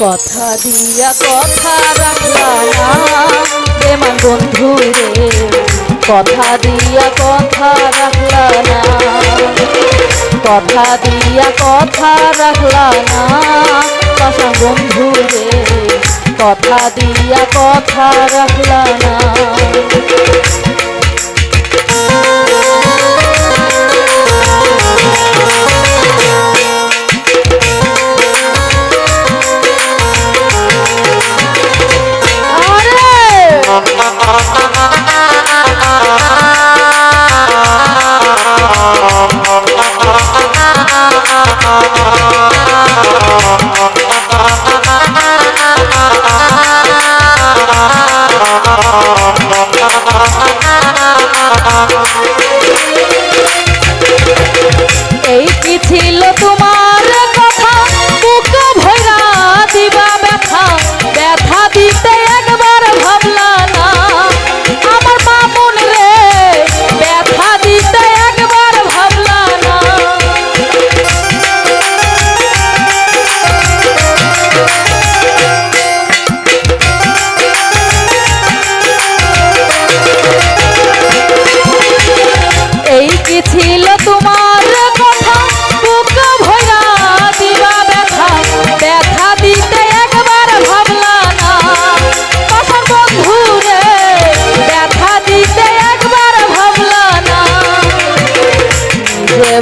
কথা দিয়া কথা রাখলা প্রেমান বন্ধু রে, কথা দিয়া কথা রাখলা কথা দিয়া কথা রাখলা কথা বন্ধু রে, কথা দিয়া কথা রাখলা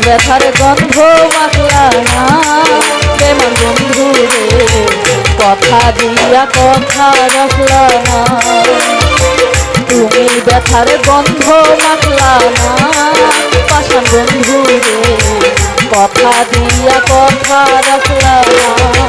ব্যথার গন্ধ বাংলা প্রেমার বন্ধু কথা দিয়া কথা রাখলা না। তুমি ব্যথার গন্ধ মাখলা না। পাশা বন্ধু কথা দিয়া কথা রাখলা না।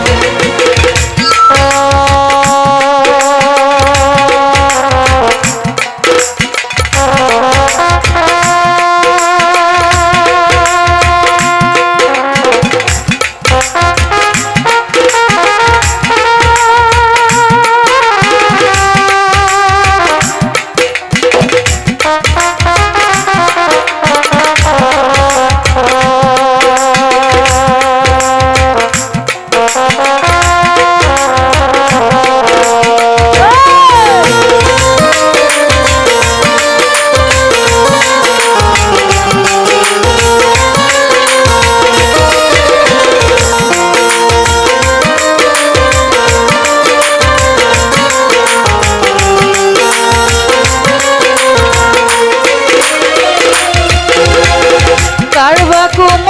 Oh.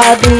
lado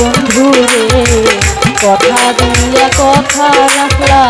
বন্ধু রে কথা দিয়া কথা রাখলা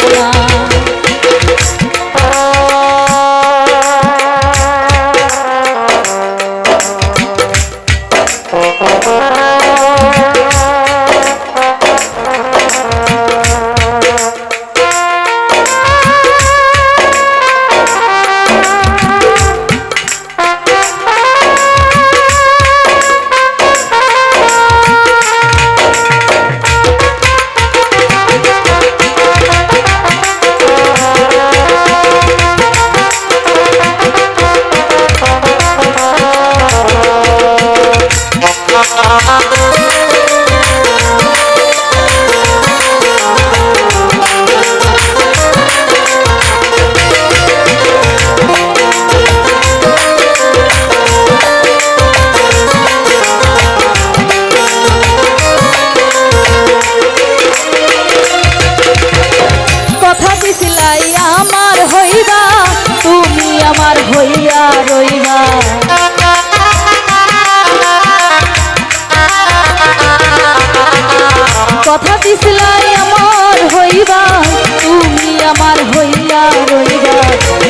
হইয়া রইবা,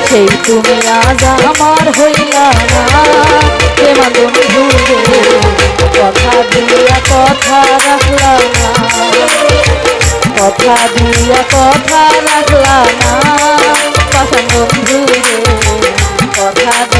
সেই তুমি আজ আমার হইয়া না। প্রেমা বন্ধু কথা দিয়া কথা রাখলা না। কথা দিয়া কথা রাখলা না। কথা বন্ধু কথা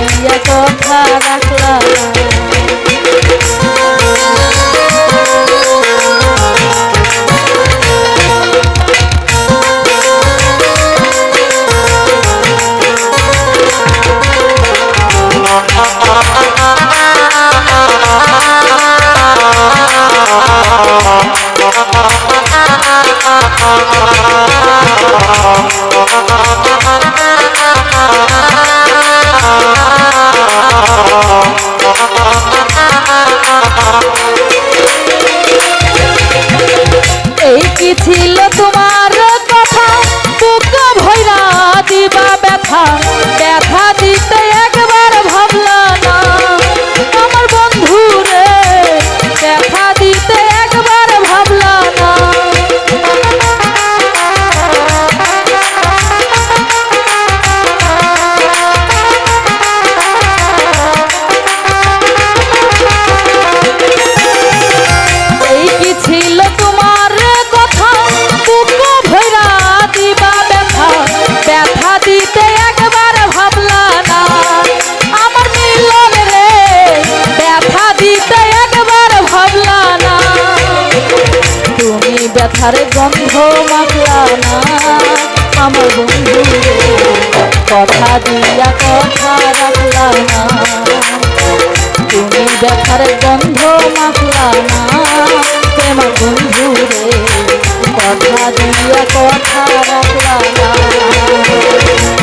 ব্যথার গন্ধ মাখলা না। আমার বন্ধু কথা দিয়া কথা রাখলা না। তুমি ব্যথার গন্ধ মাখলা না। প্রেমা বন্ধু কথা দিয়া কথা রাখলা না।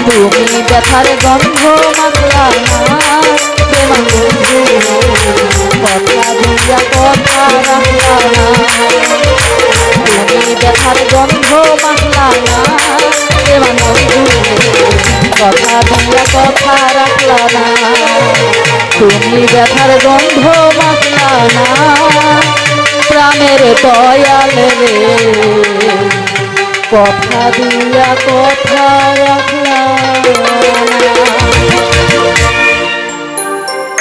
তুমি ব্যথার গন্ধ মাখলা না। মাখলা না। প্রেমা বন্ধু কথা দিয়া কথা রাখলা না। তুমি ব্যথার গন্ধ মাখলা না। প্রাণের দয়াল রে। কথা দিয়া কথা রাখলা